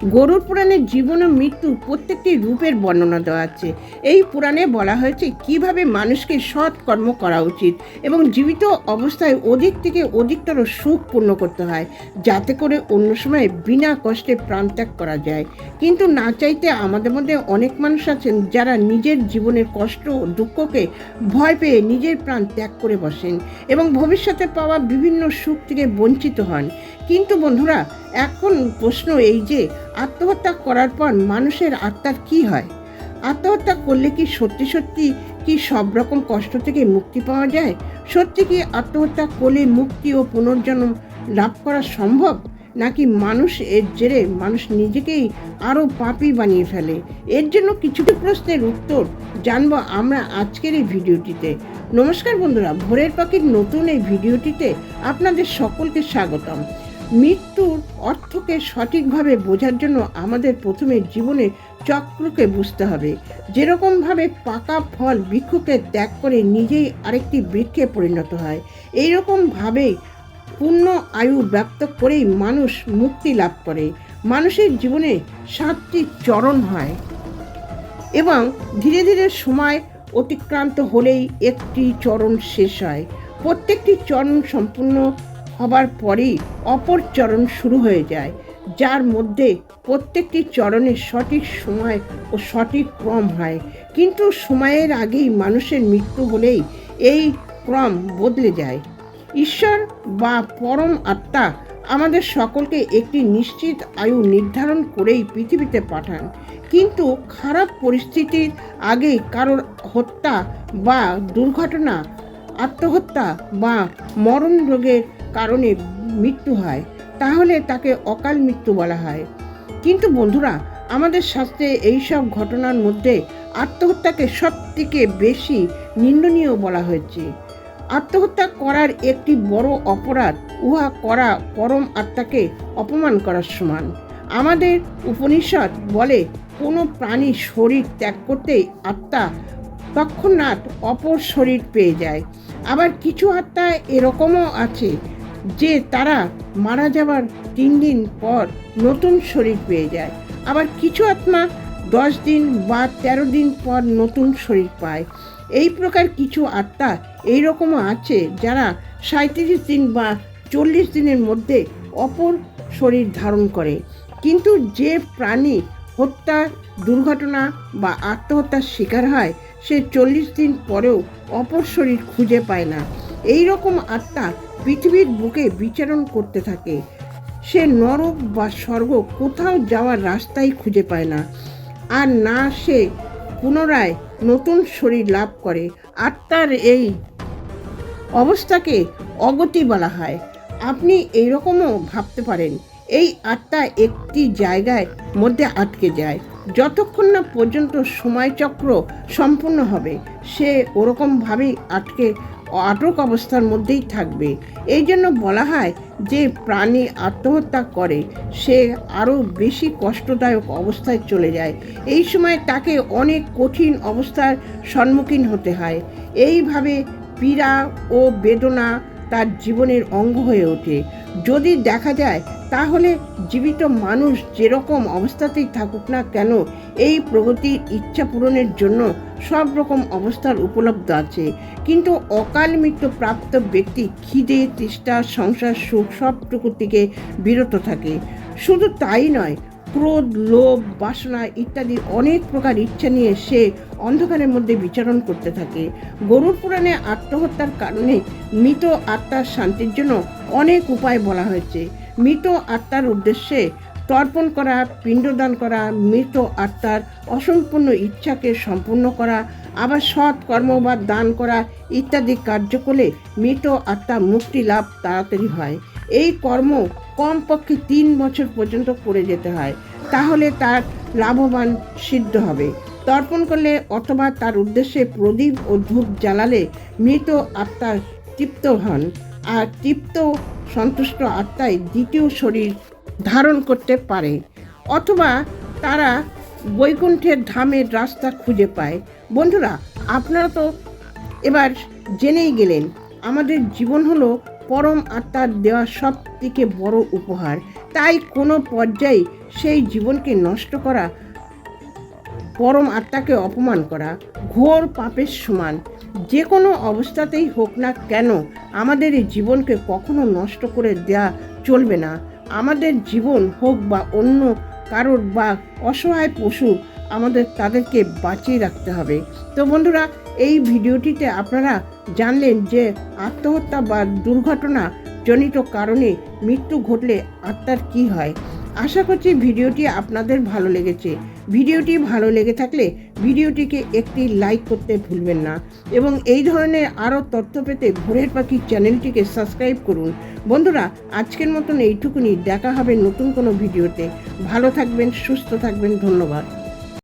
গরুর পুরাণের জীবন ও মৃত্যু প্রত্যেকটি রূপের বর্ণনা দেওয়া আছে। এই পুরাণে বলা হয়েছে কীভাবে মানুষকে সৎ কর্ম করা উচিত এবং জীবিত অবস্থায় অধিক থেকে অধিকতর সুখ পূর্ণ করতে হয়, যাতে করে অন্য সময় বিনা কষ্টে প্রাণত্যাগ করা যায়। কিন্তু না চাইতে আমাদের মধ্যে অনেক মানুষ আছেন যারা নিজের জীবনের কষ্ট ও দুঃখকে ভয় পেয়ে নিজের প্রাণ ত্যাগ করে বসেন এবং ভবিষ্যতে পাওয়া বিভিন্ন সুখ থেকে বঞ্চিত হন। কিন্তু বন্ধুরা, এখন প্রশ্ন এই যে, আত্মহত্যা করার পর মানুষের আত্মার কি হয়? আত্মহত্যা করলে কি সত্যি সত্যি কি সব রকম কষ্ট থেকে মুক্তি পাওয়া যায়? সত্যি কি আত্মহত্যা করলে মুক্তি ও পুনর্জন্ম লাভ করা সম্ভব? নাকি মানুষ এর জেরে মানুষ নিজেকেই আরও পাপি বানিয়ে ফেলে? এর জন্য কিছু প্রশ্নের উত্তর জানব আমরা আজকের এই ভিডিওটিতে। নমস্কার বন্ধুরা, ভোরের পাখির নতুন এই ভিডিওটিতে আপনাদের সকলকে স্বাগতম। মৃত্যুর অর্থকে সঠিকভাবে বোঝার জন্য আমাদের প্রথমে জীবনের চক্রকে বুঝতে হবে। যেরকমভাবে পাকা ফল বৃক্ষকে ত্যাগ করে নিজেই আরেকটি বৃক্ষে পরিণত হয়, এইরকমভাবেই পূর্ণ আয়ু ব্যক্ত করেই মানুষ মুক্তি লাভ করে। মানুষের জীবনে সাতটি চরণ হয় এবং ধীরে ধীরে সময় অতিক্রান্ত হলেই একটি চরণ শেষ হয়। প্রত্যেকটি চরণ সম্পূর্ণ হবার পরেই অপর চরণ শুরু হয়ে যায়, যার মধ্যে প্রত্যেকটি চরণের সঠিক সময় ও সঠিক ক্রম হয়। কিন্তু সময়ের আগেই মানুষের মৃত্যু হলেই এই ক্রম বদলে যায়। ঈশ্বর বা পরম আত্মা আমাদের সকলকে একটি নিশ্চিত আয়ু নির্ধারণ করেই পৃথিবীতে পাঠান। কিন্তু খারাপ পরিস্থিতির আগেই কারোর হত্যা বা দুর্ঘটনা, আত্মহত্যা বা মরণ রোগের কারণে মৃত্যু হয়, তাহলে তাকে অকাল মৃত্যু বলা হয়। কিন্তু বন্ধুরা, আমাদের শাস্ত্রে এইসব ঘটনার মধ্যে আত্মহত্যাকে সব থেকে বেশি নিন্দনীয় বলা হয়েছে। আত্মহত্যা করার একটি বড় অপরাধ, উহা করা পরম আত্মাকে অপমান করার সমান। আমাদের উপনিষদ বলে, কোনো প্রাণী শরীর ত্যাগ করতেই আত্মা তৎক্ষণাৎ অপর শরীর পেয়ে যায়। আবার কিছু আত্মা এরকমও আছে যে তারা মারা যাবার তিন দিন পর নতুন শরীর পেয়ে যায়। আবার কিছু আত্মা দশ দিন বা তেরো দিন পর নতুন শরীর পায়। এই প্রকার কিছু আত্মা এইরকমও আছে যারা সাঁত্রিশ দিন বা চল্লিশ দিনের মধ্যে অপর শরীর ধারণ করে। কিন্তু যে প্রাণী হত্যা, দুর্ঘটনা বা আত্মহত্যার শিকার হয়, সে চল্লিশ দিন পরেও অপর শরীর খুঁজে পায় না। এই রকম আত্মা পৃথিবীর বুকে বিচরণ করতে থাকে। সে নরক বা স্বর্গ কোথাও যাওয়ার রাস্তাই খুঁজে পায় না। আর না সে পুনরায় নতুন শরীর লাভ করে। আত্মার এই অবস্থাকে অগতি বলা হয়। আপনি এইরকমও ভাবতে পারেন, এই আত্মা একটি জায়গায় মধ্যে আটকে যায়। যতক্ষণ না পর্যন্ত সময়চক্র সম্পূর্ণ হবে, সে ওরকমভাবেই আটকে আটক অবস্থার মধ্যেই থাকবে। এই জন্য বলা হয় যে প্রাণী আত্মহত্যা করে, সে আরও বেশি কষ্টদায়ক অবস্থায় চলে যায়। এই সময় তাকে অনেক কঠিন অবস্থার সম্মুখীন হতে হয়। এইভাবে পীড়া ও বেদনা তার জীবনের অঙ্গ হয়ে ওঠে। যদি দেখা যায়, তাহলে জীবিত মানুষ যেরকম অবস্থাতেই থাকুক না কেন, এই প্রগতির ইচ্ছা পূরণের জন্য সব রকম অবস্থার উপলব্ধ আছে। কিন্তু অকাল মৃত্যু প্রাপ্ত ব্যক্তি খিদে তৃষ্ণা সংসার, সুখ সবটুকু থেকে বিরত থাকে। শুধু তাই নয়, ক্রোধ, লোভ, বাসনা ইত্যাদি অনেক প্রকার ইচ্ছা নিয়ে সে অন্ধকারের মধ্যে বিচরণ করতে থাকে। গরুর পুরাণে আত্মহত্যার কারণে মৃত আত্মার শান্তির জন্য অনেক উপায় বলা হয়েছে। মৃত আত্মার উদ্দেশ্যে তর্পণ করা, পিণ্ডদান করা, মৃত আত্মার অসম্পূর্ণ ইচ্ছাকে সম্পূর্ণ করা, আবার সৎ কর্ম বা দান করা ইত্যাদি কার্য করলে মৃত আত্মা মুক্তি লাভ তাড়াতাড়ি হয়। এই কর্ম কমপক্ষে তিন বছর পর্যন্ত করে যেতে হয়। তাহলে তার লাভবান সিদ্ধ হবে। তর্পণ করলে অথবা তার উদ্দেশ্যে প্রদীপ ও ধূপ জ্বালালে মৃত আত্মার তৃপ্ত হন। আর তৃপ্ত, সন্তুষ্ট আত্মায় দ্বিতীয় শরীর ধারণ করতে পারে, অথবা তারা বৈকুণ্ঠের ধামের রাস্তা খুঁজে পায়। বন্ধুরা, আপনারা তো এবার জেনেই গেলেন, আমাদের জীবন হলো পরম আত্মার দেওয়া সব থেকে বড় উপহার। তাই কোনো পর্যায়ে সেই জীবনকে নষ্ট করা, পরম আত্মাকে অপমান করা ঘোর পাপের সমান। যে কোনো অবস্থাতেই হোক না কেন, আমাদের এই জীবনকে কখনো নষ্ট করে দেয়া চলবে না। আমাদের জীবন হোক বা অন্য কারোর বা অসহায় পশু, আমাদের তাদেরকে বাঁচিয়ে রাখতে হবে। তো বন্ধুরা, এই ভিডিওটিতে আপনারা জানলেন যে আত্মহত্যা বা দুর্ঘটনা জনিত কারণে মৃত্যু ঘটলে আত্মার কি হয়। আশা করছি ভিডিওটি আপনাদের ভালো লেগেছে। ভিডিওটি ভালো লেগে থাকলে ভিডিওটিকে একটি লাইক করতে ভুলবেন না এবং এই ধরনের আরও তথ্য পেতে ভোরের পাখি চ্যানেলটিকে সাবস্ক্রাইব করুন। বন্ধুরা, আজকের মতন এইটুকুনি। দেখা হবে নতুন কোনো ভিডিওতে। ভালো থাকবেন, সুস্থ থাকবেন। ধন্যবাদ।